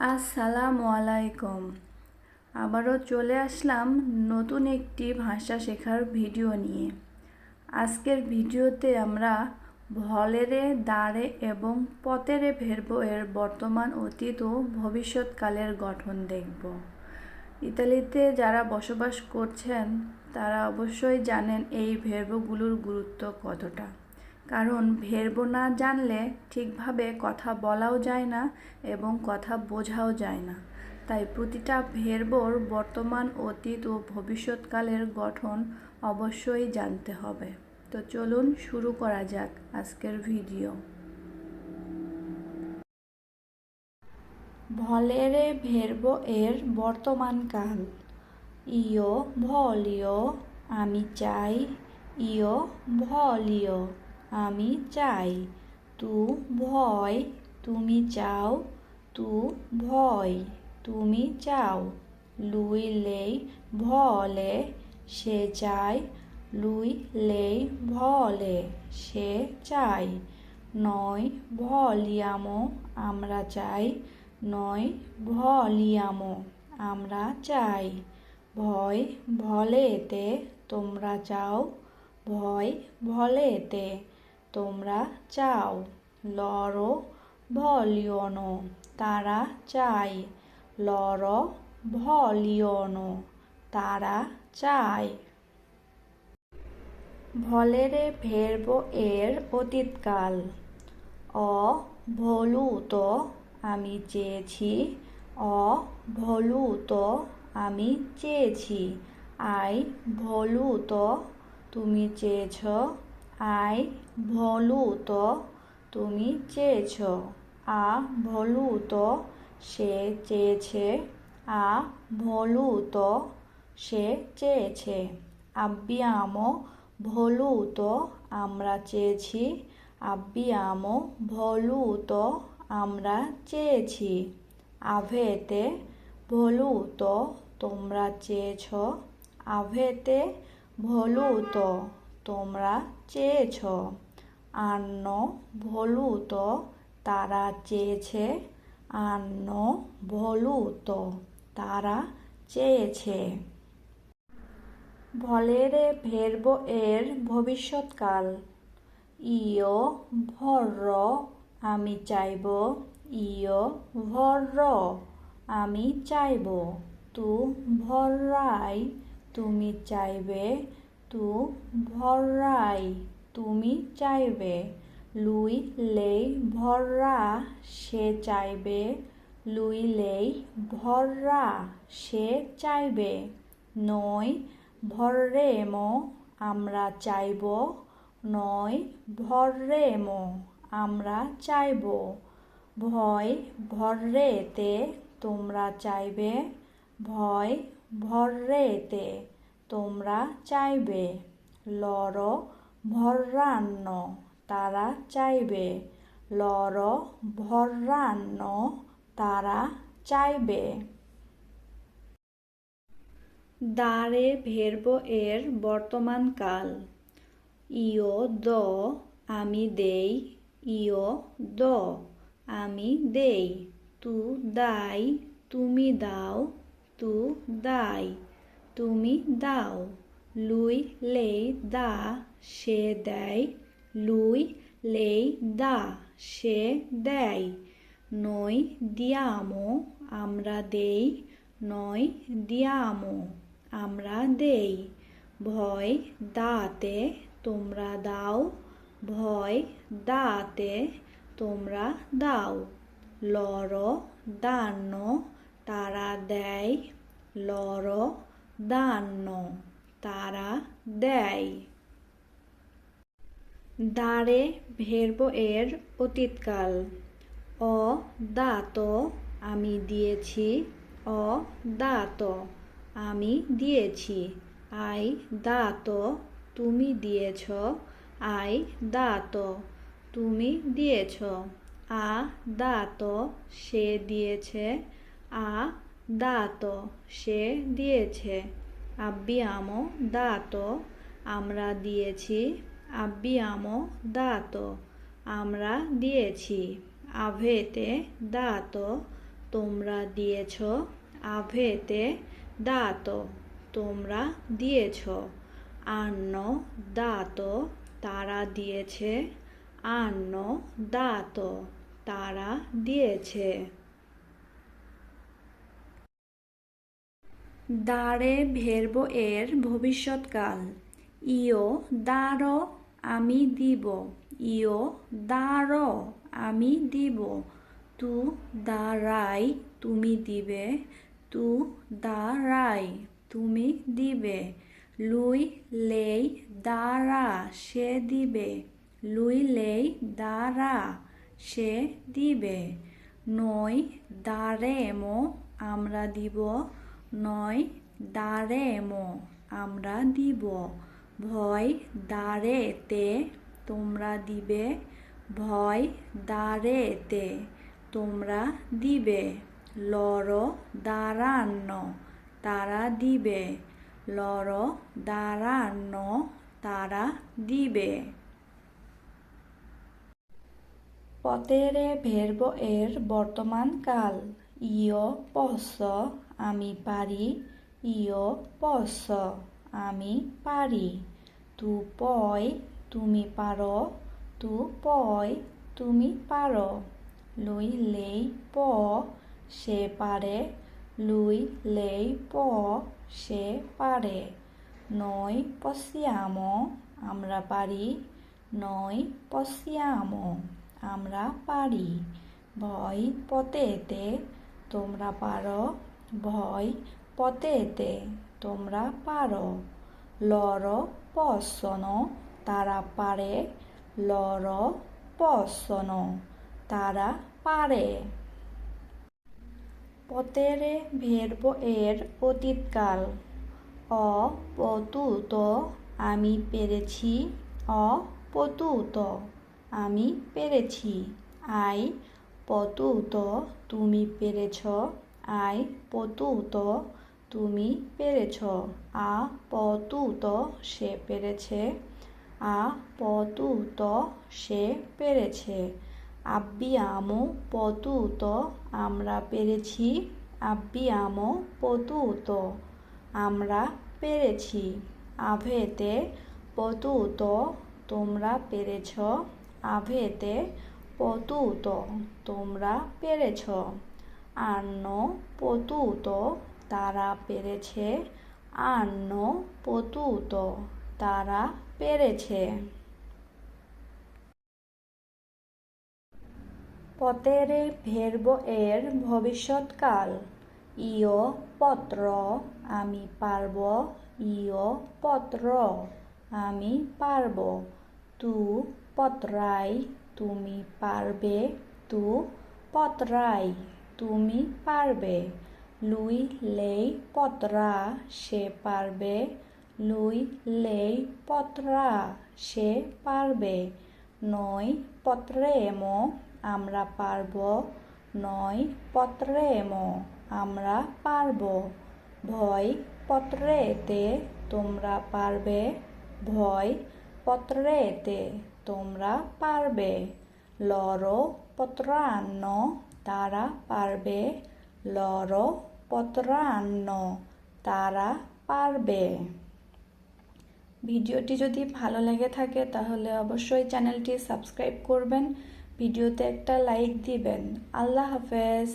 আসসালামু আলাইকুম আবারও চলে আসলাম নতুন একটি ভাষা শেখার ভিডিও নিয়ে। আজকের ভিডিওতে আমরা ভলেরে, দাঁড়ে এবং পতেরে ভেরব এর বর্তমান অতীত ও ভবিষ্যৎকালের গঠন দেখব। ইতালিতে যারা বসবাস করছেন, তারা অবশ্যই জানেন এই ভেরবগুলোর গুরুত্ব কতটা। কারণ ভেরব না জানলে ঠিকভাবে কথা বলাও যায় না এবং কথা বোঝাও যায় না। তাই প্রতিটা ভেরবর বর্তমান, অতীত ও ভবিষ্যৎকালের গঠন অবশ্যই জানতে হবে। তো চলুন শুরু করা যাক আজকের ভিডিও। ভলেরে ভেরব এর বর্তমান কাল। ইও ভলিও আমি চাই ইও ভলিও আমি চাই। তু ভয়, তুমি চাও, তু ভয়, তুমি চাও। লুই লেই ভলে, সে চায়। লুই লেই ভলে, সে চাই নয় ভলিয়ামো, আমরা চাই। নয় ভলিয়ামো, আমরা চাই। ভয় ভলেতে তোমরা চাও। ভয় ভলেতে তোমরা চাও। লরো ভলিওনো, তারা চাই লর ভলিওনো, তারা চায়। ভলেরে ভেরব এর অতীতকাল। অ ভলুত আমি চেয়েছি অ ভলুত আমি চেয়েছি। আই ভলুত, তুমি চেয়েছ আই ভলু তো তুমি চেয়েছ, আ ভলু তো সে চেয়েছে, আ ভলু তো সে চেয়েছে। আব্বিয়ামো তো আমরা চেয়েছি আব্বিয়ামো তো আমরা চেয়েছি। আভেতে ভলু তো তোমরা চেয়েছ, আভেতে ভলুত তোমরা চেয়েছ। আন্ন ভলুত তারা চেয়েছে। আন্ন ভলুত তারা চেয়েছে। ভলেরে ভেরব এর ভবিষ্যৎকাল। ইও ভর্র, আমি চাইব। ইও ভর্র, আমি চাইব। তু ভর্রাই, তুমি চাইবে। তু ভর্রাই, তুমি চাইবে। লুই লেই ভররা, সে চাইবে। লুই লেই ভররা, সে চাইবে। নয় ভর্রেমো, আমরা চাইব। নয় ভর্রেমো, আমরা চাইব। ভয় ভর্রেতে, তোমরা চাইবে। ভয় ভর্রেতে তোমরা চাইবে। লর ভর্রান্ন তারা চাইবে। লর ভর্রান্ন তারা চাইবে। দাঁড়ে ভেরব এর বর্তমান কাল। ইও দ, আমি দেই। ইও দ, আমি দেই। তু দাই, তুমি দাও। তু দাই। তুমি দাও। লুই লেই দা, সে দেয় লুই লেই দা, সে দেয় নই দিয়ামো, আমরা দেই। নয় দিয়ামো, আমরা দেই। ভয় দাতে তোমরা দাও। ভয় দাতে তোমরা দাও। লর দান্ন তারা দেয় লর দান্ন তারা দেয় দাঁড়ে ভেরব এর অতীতকাল অ দাত আমি দিয়েছি অ দাত আমি দিয়েছি আই দাত তুমি দিয়েছ আই দাত তুমি দিয়েছ আ দাত সে দিয়েছে আ দাত সে দিয়েছে। আব্বিয়ামো দাত আমরা দিয়েছি। আব্বিয়ামো দাত আমরা দিয়েছি। আভেতে দাত তোমরা দিয়েছ। আভেতে দাত তোমরা দিয়েছ। আন্ন দাত তারা দিয়েছে। আন্ন দাত তারা দিয়েছে। দাঁড়ে ভেরব এর ভবিষ্যৎকাল। ইও দাঁড় আমি দিব। ইও দাঁড় আমি দিব। তু দাঁড়াই তুমি দিবে। তু দাঁড়াই তুমি দিবে। লুই লেই দাঁড়া সে দিবে। লুই লেই দাঁড়া সে দিবে। নই দাঁড়েমো আমরা দিব। নয় দাঁড়েমো আমরা দিব। ভয় দাঁড়েতে, তোমরা দিবে। ভয় দাঁড়েতে, তোমরা দিবে। লড় দাঁড়ান্ন, তারা দিবে। লড় দাঁড়ান্ন, তারা দিবে। পতেরে ভেরব এর বর্তমান কাল, ইয় পস আমি পারি, ইয় পস আমি পারি। তু পয়, তুমি পারো, তু পয়, তুমি পারো। লুই লেই প, সে পারে। লুই লেই প, সে পারে। নয় পশিয়াম আমরা পারি। নয় পশিয়াম আমরা পারি। ভয় পতেতে তোমরা পারো ভয় পতেতে তোমরা পারো। লড় পশন তারা পারে। লড় পশন তারা পারে। পতেরে ভেরব এর অতীতকাল। অপতুত, আমি পেরেছি। অপতুত, আমি পেরেছি। আই, পতুত, তুমি পেরেছ। আই পতু পতুত তুমি পেরেছ। আ পতু পতুত সে পেরেছে। আ পতু পতুত সে পেরেছে। আব্বিয়ামো পতুত আমরা পেরেছি। আব্বিয়ামো পতুত আমরা পেরেছি। আভেতে পতু পতুত তোমরা পেরেছ। আভেতে পতু পতুত তোমরা পেরেছ। আন্ন পতুত তারা পেরেছে আন্ন পতুত তারা পেরেছে। পতেরে ভেরব এর ভবিষ্যৎকাল, ইয় পত্র আমি পারব, ইয় পত্র আমি পারব। তু পত্রাই তুমি পারবে, তু পত্রাই তুমি পারবে। লুই লেই পত্রা, সে পারবে। লুই লেই পত্রা, সে পারবে। নয় পত্রেম, আমরা পারব। নয় পত্রেম, আমরা পারব। ভয় পত্রেতে তোমরা পারবে। ভয় পত্রেতে তোমরা পারবে। লড় পত্রান্ন তারা পারবে লড় পত্রান্ন তারা পারবে ভিডিওটি যদি ভালো লেগে থাকে, তাহলে অবশ্যই চ্যানেলটি সাবস্ক্রাইব করবেন, ভিডিওতে একটা লাইক দিবেন। আল্লাহ হাফেজ।